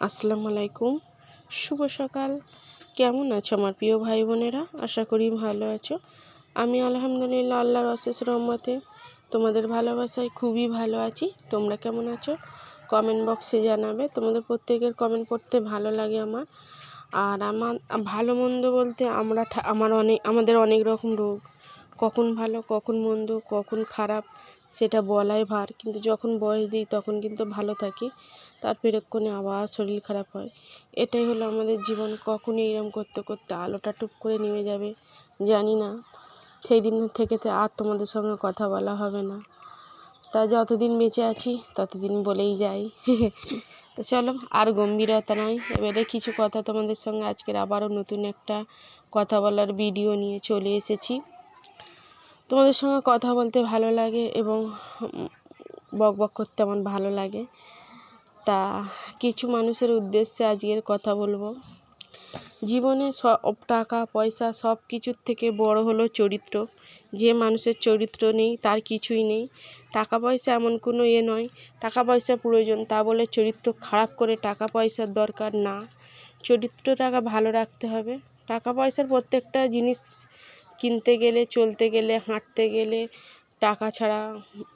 আসসালামু আলাইকুম। শুভ সকাল। কেমন আছো আমার প্রিয় ভাই বোনেরা? আশা করি ভালো আছো। আমি আলহামদুলিল্লাহ আল্লাহর অশেষ রহমতে তোমাদের ভালোবাসায় খুবই ভালো আছি। তোমরা কেমন আছো? কমেন্ট বক্সে জানাবে। তোমাদের প্রত্যেকের কমেন্ট পড়তে ভালো লাগে আমার। আর আমার ভালো মন্দ বলতে আমরা আমার অনেক আমাদের অনেক রকম রোগ। কখন ভালো, কখন মন্দ, কখন খারাপ সেটা বলাই ভার। কিন্তু যখন বয়স দিই তখন কিন্তু ভালো থাকি, তার পেরেক্ষণে আবার শরীর খারাপ হয়। এটাই হলো আমাদের জীবন কখনই এরম করতে করতে আলোটা টুপ করে নেমে যাবে, জানি না। সেই দিন থেকে তো আর তোমাদের সঙ্গে কথা বলা হবে না। তা যতদিন বেঁচে আছি, ততদিন বলেই যাই। তো চলো, আর গম্ভীরতা নয় এবারে কিছু কথা তোমাদের সঙ্গে আজকের আবারও নতুন একটা কথা বলার ভিডিও নিয়ে চলে এসেছি। তোমাদের সঙ্গে কথা বলতে ভালো লাগে এবং বক বক করতে আমার ভালো লাগে। তা কিছু মানুষের উদ্দেশ্যে আজকের কথা বলব। জীবনে সব টাকা, পয়সা সব কিছুর থেকে বড় হলো চরিত্র। যে মানুষের চরিত্র নেই, তার কিছুই নেই। টাকা পয়সা এমন কোনো ইয়ে নয়, টাকা পয়সা প্রয়োজন, তা বলে চরিত্র খারাপ করে টাকা পয়সার দরকার না। চরিত্রটাকে ভালো রাখতে হবে। টাকা পয়সার প্রত্যেকটা জিনিস কিনতে গেলে, চলতে গেলে, হাঁটতে গেলে টাকা ছাড়া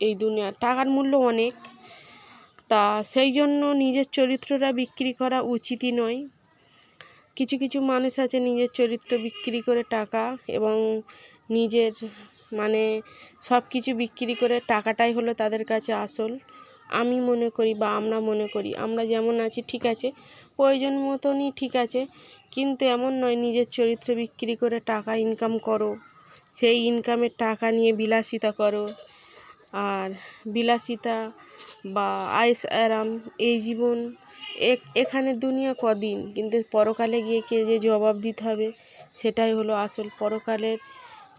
এই দুনিয়া, টাকার মূল্য অনেক। তা সেই জন্য নিজের চরিত্রটা বিক্রি করা উচিতই নয়। কিছু কিছু মানুষ আছে নিজের চরিত্র বিক্রি করে টাকা এবং নিজের মানে সব কিছু বিক্রি করে টাকাটাই হলো তাদের কাছে আসল। আমি মনে করি বা আমরা মনে করি, আমরা যেমন আছি, ঠিক আছে। প্রয়োজন মতনই ঠিক আছে, কিন্তু এমন নয় নিজের চরিত্র বিক্রি করে টাকা ইনকাম করো। সেই ইনকামের টাকা নিয়ে বিলাসিতা করো। আর বিলাসিতা বা আয়েস আরাম এই জীবন এখানে দুনিয়া কদিন, কিন্তু পরকালে গিয়ে কে যে জবাব দিতে হবে, সেটাই হলো আসল। পরকালের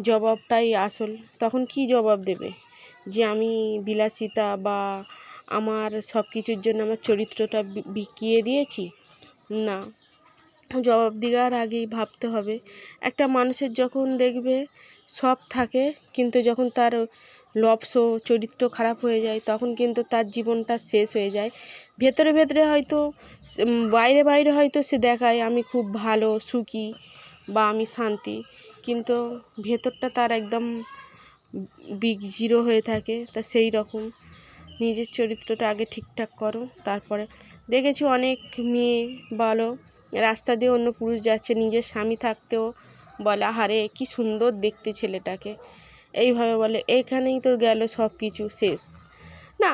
জবাবটাই আসল। তখন কি জবাব দেবে? যে আমি বিলাসিতা বা আমার সব কিছুর জন্য আমার চরিত্রটা বিকিয়ে দিয়েছি? না। জবাব দেওয়ার আগেই ভাবতে হবে। একটা মানুষের যখন দেখবে সব থাকে, কিন্তু যখন তার লপ্স চরিত্র খারাপ হয়ে যায়, তখন কিন্তু তার জীবনটা শেষ হয়ে যায়। ভেতরে ভেতরে হয়তো বাইরে বাইরে হয়তো সে দেখায়, আমি খুব ভালো, সুখী বা আমি শান্তি। কিন্তু ভেতরটা তার একদম বিগ জিরো হয়ে থাকে, তা সেই রকম। নিজের চরিত্রটা আগে ঠিকঠাক করো, তারপরে দেখেছি অনেক মেয়ে বলো, রাস্তা দিয়ে অন্য পুরুষ যাচ্ছে, নিজের স্বামী থাকতেও বলে, আহারে, কি সুন্দর দেখতে ছেলেটাকে। এইভাবে বলে, এখানেই তো গেল সব কিছু শেষ। না,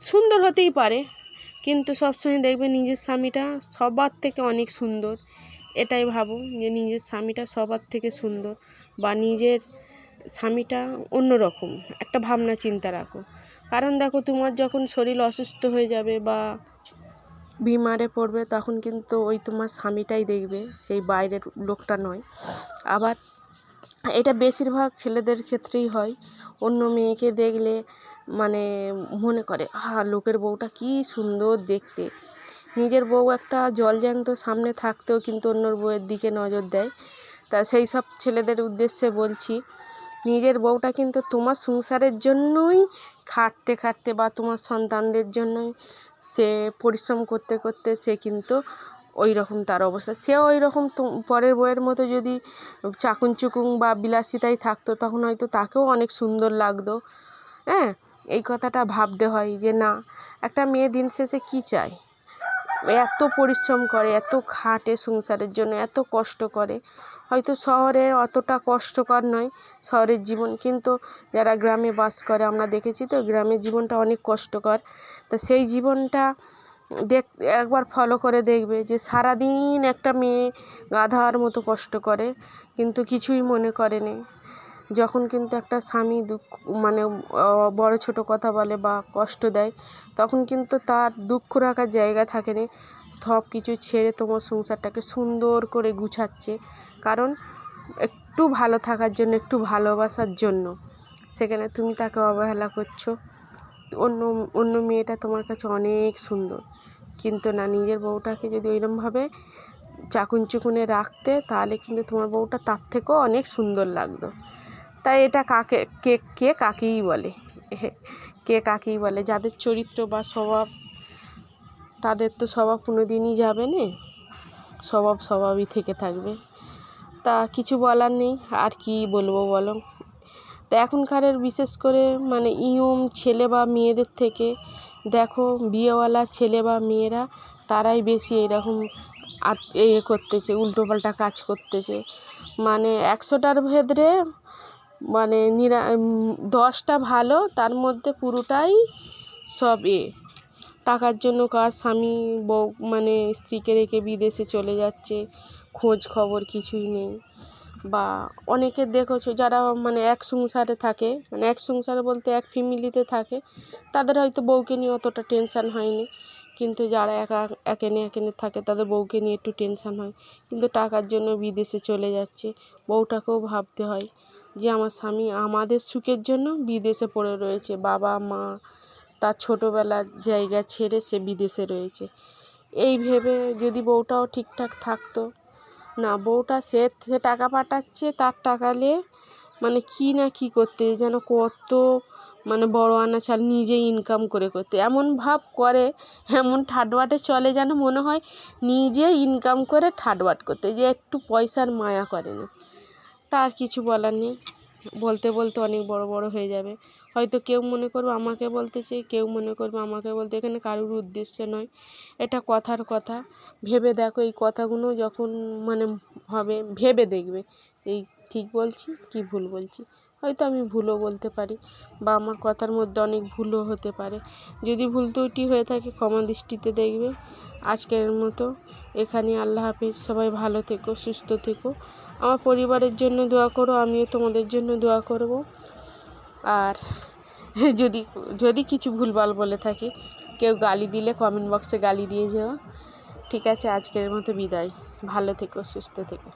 সুন্দর হতেই পারে, কিন্তু সবসময় দেখবে নিজের স্বামীটা সবার থেকে অনেক সুন্দর। এটাই ভাবো যে নিজের স্বামীটা সবার থেকে সুন্দর বা নিজের স্বামীটা অন্যরকম। একটা ভাবনা চিন্তা রাখো। কারণ দেখো তোমার যখন শরীর অসুস্থ হয়ে যাবে বা বিমারে পড়বে, তখন কিন্তু ওই তোমার স্বামীটাই দেখবে, সেই বাইরের লোকটা নয়। আবার এটা বেশিরভাগ ছেলেদের ক্ষেত্রেই হয়। অন্য মেয়েকে দেখলে মানে মনে করে হা লোকের বউটা কী সুন্দর দেখতে। নিজের বউ একটা জলজ্যান্ত সামনে থাকতেও কিন্তু অন্যর বউয়ের দিকে নজর দেয়। তা সেই সব ছেলেদের উদ্দেশ্যে বলছি নিজের বউটা কিন্তু তোমার সংসারের জন্যই খাটতে খাটতে বা তোমার সন্তানদের জন্যই সে পরিশ্রম করতে করতে সে কিন্তু ওই রকম তার অবস্থা। সেও ওই রকম পরের বউয়ের মতো যদি চাকুন চুকুং বা বিলাসিতায় থাকতো তখন হয়তো তাকেও অনেক সুন্দর লাগতো। হ্যাঁ? এই কথাটা ভাবতে হয় যে না, একটা মেয়ে দিন শেষে কী চায়? এত পরিশ্রম করে, এত খাটে সংসারের জন্য, এত কষ্ট করে। হয়তো শহরে অতটা কষ্টকর নয় শহরের জীবন, কিন্তু যারা গ্রামে বাস করে, আমরা দেখেছি তো গ্রামের জীবনটা অনেক কষ্টকর। তা সেই জীবনটা দেখ, একবার ফলো করে দেখবে যে সারাদিন একটা মেয়ে গাধার মতো কষ্ট করে, কিন্তু কিছুই মনে করে নে যখন কিন্তু একটা স্বামী দুঃখ মানে বড় ছোট কথা বলে বা কষ্ট দেয়, তখন কিন্তু তার দুঃখ রাখার জায়গা থাকে না সব কিছু ছেড়ে তোমার সংসারটাকে সুন্দর করে গুছাচ্ছে। কারণ একটু ভালো থাকার জন্য, একটু ভালোবাসার জন্য। সেখানে তুমি তাকে অবহেলা করছ। অন্য অন্য মেয়েটা তোমার কাছে অনেক সুন্দর। কিন্তু না, নিজের বউটাকে যদি ওইরকমভাবে চাকুন চুকুনে রাখতে, তাহলে কিন্তু তোমার বউটা তার থেকেও অনেক সুন্দর লাগতো। তাই এটা কাকে, কে কে কাকেই বলে? কে কাকেই বলে? যাদের চরিত্র বা স্বভাব, তাদের তো স্বভাব কোনো দিনই যাবে না। স্বভাব স্বভাবই থেকে থাকবে। তা কিছু বলার নেই, আর কী বলব বলো? তা এখনকারের বিশেষ করে মানে ইয়ং ছেলে বা মেয়েদের থেকে, দেখো বিয়েওয়ালা ছেলে বা মেয়েরা, তারাই বেশি এরকম এ করতেছে, উল্টোপাল্টা কাজ করতেছে। মানে একশোটার ভেতরে মানে নিরা দশটা ভালো, তার মধ্যে পুরোটাই সব এ। টাকার জন্য কার স্বামী, বউ মানে স্ত্রীকে রেখে বিদেশে চলে যাচ্ছে, খোঁজ খবর কিছুই নেই। বা অনেকে দেখেছ, যারা মানে এক সংসারে থাকে মানে এক সংসারে বলতে এক ফ্যামিলিতে থাকে, তাদের হয়তো বউকে নিয়ে অতটা টেনশান হয়নি। কিন্তু যারা একা, একেনে একেনে থাকে, তাদের বউকে নিয়ে একটু টেনশান হয়। কিন্তু টাকার জন্য বিদেশে চলে যাচ্ছে, বউটাকেও ভাবতে হয়। যে আমার স্বামী আমাদের সুখের জন্য বিদেশে পড়ে রয়েছে। বাবা, মা তার ছোটোবেলার জায়গা ছেড়ে সে বিদেশে রয়েছে। এই ভেবে যদি বউটাও ঠিকঠাক থাকতো, না, বউটা সে সে টাকা পাঠাচ্ছে, তার টাকা নিয়ে মানে কী না কী করতে, যেন কত মানে বড় আনাচাল নিজে ইনকাম করে করতে। এমন ভাব করে, এমন ঠাটবাটে চলে যেন মনে হয় নিজে ইনকাম করে ঠাটবাট করতে, যে একটু পয়সার মায়া করে না। তা আর কিছু বলার নেই। বলতে বলতে অনেক বড় বড় হয়ে যাবে। হয়তো কেউ মনে করবে আমাকে বলতেছে কেউ মনে করবে আমাকে বলতে, এখানে কারুর উদ্দেশ্যে নয়। এটা কথার কথা। ভেবে দেখো এই কথাগুলো যখন মানে হবে, ভেবে দেখবে। এই ঠিক বলছি কি ভুল বলছি? হয়তো আমি ভুলও বলতে পারি বা আমার কথার মধ্যে অনেক ভুলও হতে পারে। যদি ভুল ত্রুটি হয়ে থাকে ক্ষমা দৃষ্টিতে দেখবে। আজকের মতো এখানে আল্লাহ হাফিজ। সবাই ভালো থেকো, সুস্থ থেকো। আমার পরিবারের জন্য দোয়া করো, আমিও তোমাদের জন্য দোয়া করব। আর যদি যদি কিছু ভুলভাল বলে থাকি, কেউ গালি দিলে কমেন্ট বক্সে গালি দিয়ে যেও। ঠিক আছে, আজকের মতো বিদায়। ভালো থেকো, সুস্থ থেকো।